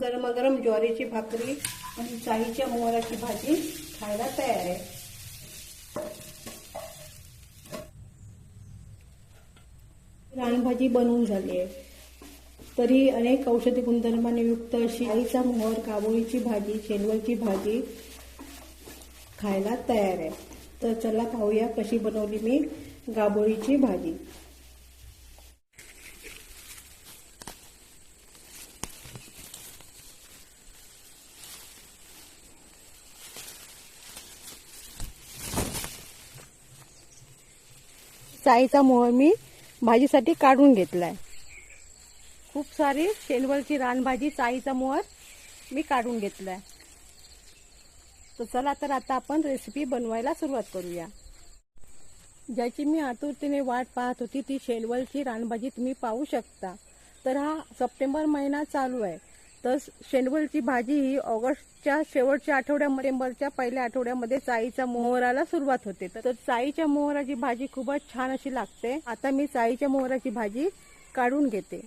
गरमागरम ज्वारीची भाकरी आणि चाईच्या मोहराची भाजी खायला तयार आहे. रानभाजी बनवून झाली आहे. तरी अनेक औषधी गुणधर्माने युक्त अशी आईचा मोहर काबोळीची भाजी शेलवलची भाजी खायला तयार आहे. तर चला पाहूया कशी बनवली मी गाबोळीची भाजी. चायचा मोहर मी भाजीसाठी काढून घेतलाय. खूप सारी शेलवलची रानभाजी चाईचा मोहर मी काढून घेतलाय. तर चला तर आता आपण रेसिपी बनवायला सुरुवात करूया. ज्याची मी आतुरतेने वाट पाहत होती ती शेलवलची रानभाजी तुम्ही पाहू शकता. तर हा सप्टेंबर महिना चालू आहे. तर शेंडवलची भाजी ही ऑगस्टच्या शेवटच्या आठवड्यामध्ये सप्टेंबरच्या पहिल्या आठवड्यामध्ये चाईच्या मोहराला सुरुवात होते. तर चाईच्या मोहराची भाजी खूपच छान अशी लागते. आता मी चाईच्या मोहराची भाजी काढून घेते.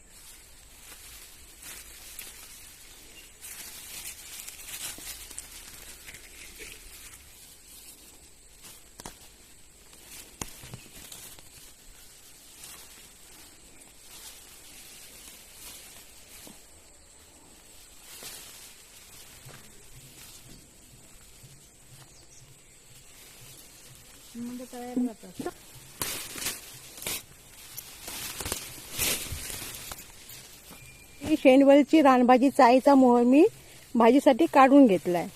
म्हणजे तयार जातात. ही शेंडवलची रानभाजी चाईचा मोहर मी भाजीसाठी काढून घेतलाय.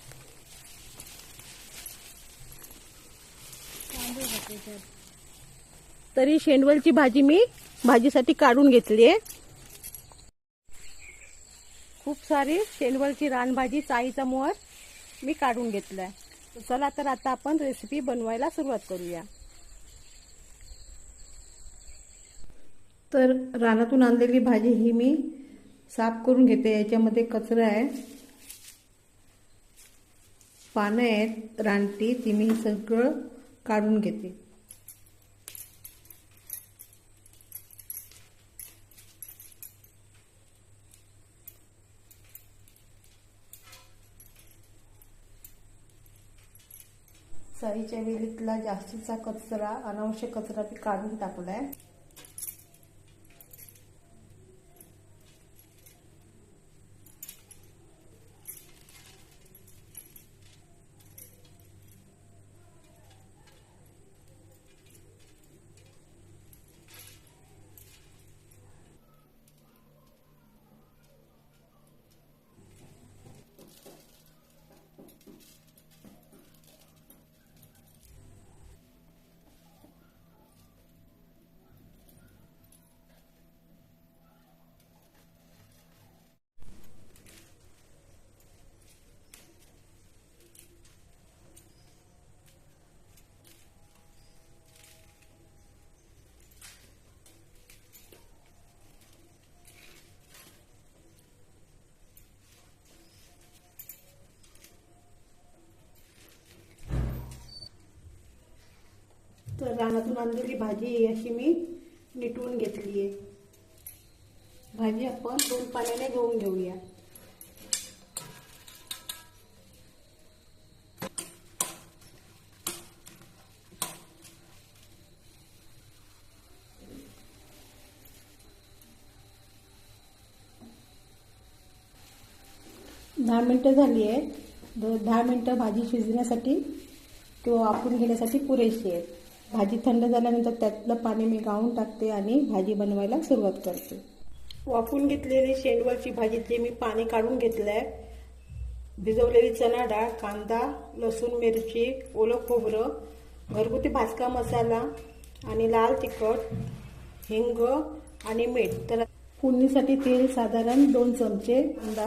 तरी. शेंडवलची भाजी मी भाजीसाठी काढून घेतली आहे. खूप सारी शेंडवलची रानभाजी चाईचा मोहर मी काढून घेतलाय. चला तर आता आपण रेसिपी बनवायला सुरुवात करूया. तर रानातून आणलेली भाजी ही मी साफ करून घेते. याच्यामध्ये कचरा आहे. पानं आहेत रानटी ती मी सगळं काढून घेते. साईच्या वेलीतला जास्तीचा कचरा अनावश्यक कचरा मी काढून टाकलाय तर रानातून आणलेली भाजी अशी मी निटवून घेतली आहे. भाजी आपण दोन पाण्याने घेऊन घेऊया. दहा मिनटं झाली आहे दहा मिनटं भाजी शिजण्यासाठी किंवा वापरून घेण्यासाठी पुरेशी आहे भाजी थंड झाल्यानंतर त्यातलं पाणी मी गाळून टाकते आणि भाजी बनवायला सुरुवात करते. वाफून घेतलेली शेंडवरची भाजी ते मी पाणी काढून घेतलं आहे भिजवलेली चणा डाळ कांदा लसूण मिरची ओलं खोबरं घरगुती भाजका मसाला आणि लाल तिखट हिंग आणि मीठ. तर फोडणीसाठी तेल साधारण दोन चमचे कांदा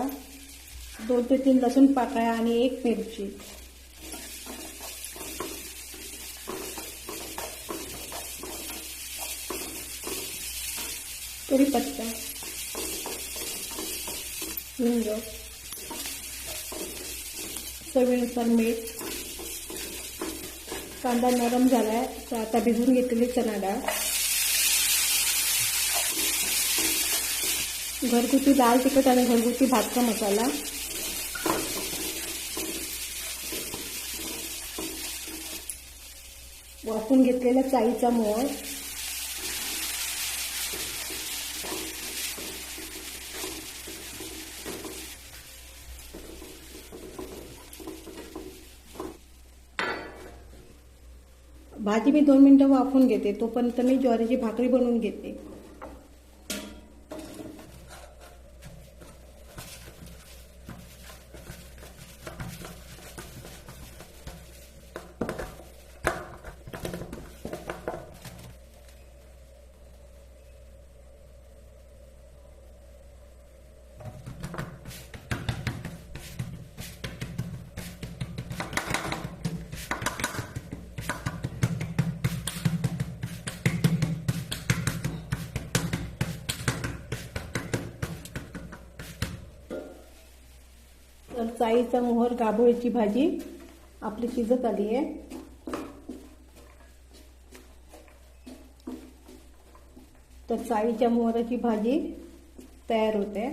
दोन ते तीन लसूण पाकळ्या आणि एक मिरची. कढीपत्ता हिंग चवीनुसार मीठ कांदा नरम झालाय तर आता भिजून घेतलेली चणा डाळ. घरगुती लाल तिखट आणि घरगुती भातचा मसाला. वाफून घेतलेला चाईचा मोळ. भाजी मी दोन मिनिटं वाफून घेते तोपर्यंत मी ज्वारीची भाकरी बनवून घेते. तर चाईचा मोहर गाभोळीची भाजी आपली शिजत आली आहे. तर चाळीच्या मोहराची भाजी तयार होते.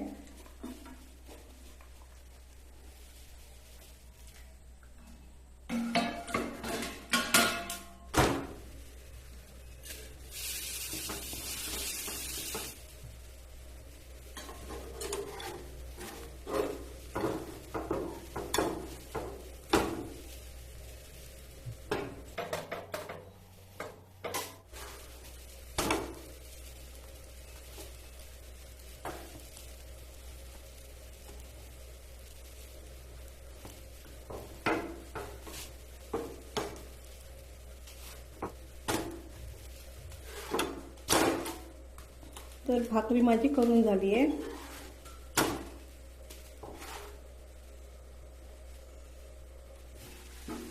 तर भाकरी माझी करून झाली आहे.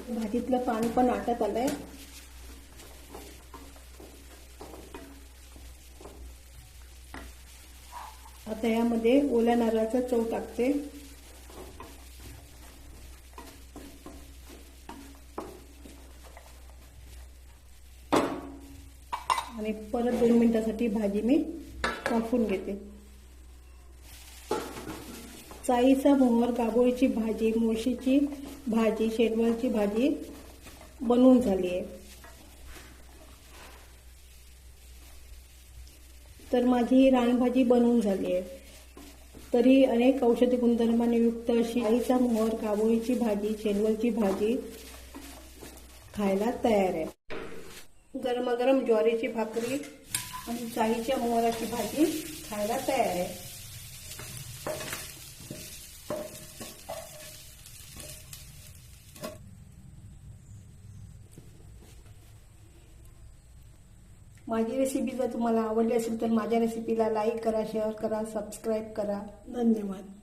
भाजीतलं पाणी पण आटत आलंय. आता यामध्ये ओल्या नारळाचा चव टाकते. आणि परत दोन मिनिटासाठी भाजी मी कापून घेते. चाईचा मोहर गाबोळीची भाजी मोशीची भाजी शेडवळची भाजी बनवून झाली आहे. तर माझी ही रानभाजी बनवून झाली आहे. तरी अनेक औषधी गुणधर्माने युक्त अशी आईचा मोहर काबोळीची भाजी शेनवलची भाजी खायला तयार आहे. गरमागरम ज्वारीची भाकरी आणि चाळीच्या मोहराची भाजी खायला तयार आहे. माझी रेसिपी जर तुम्हाला आवडली असेल तर माझ्या रेसिपीला लाईक करा शेअर करा सबस्क्राईब करा. धन्यवाद.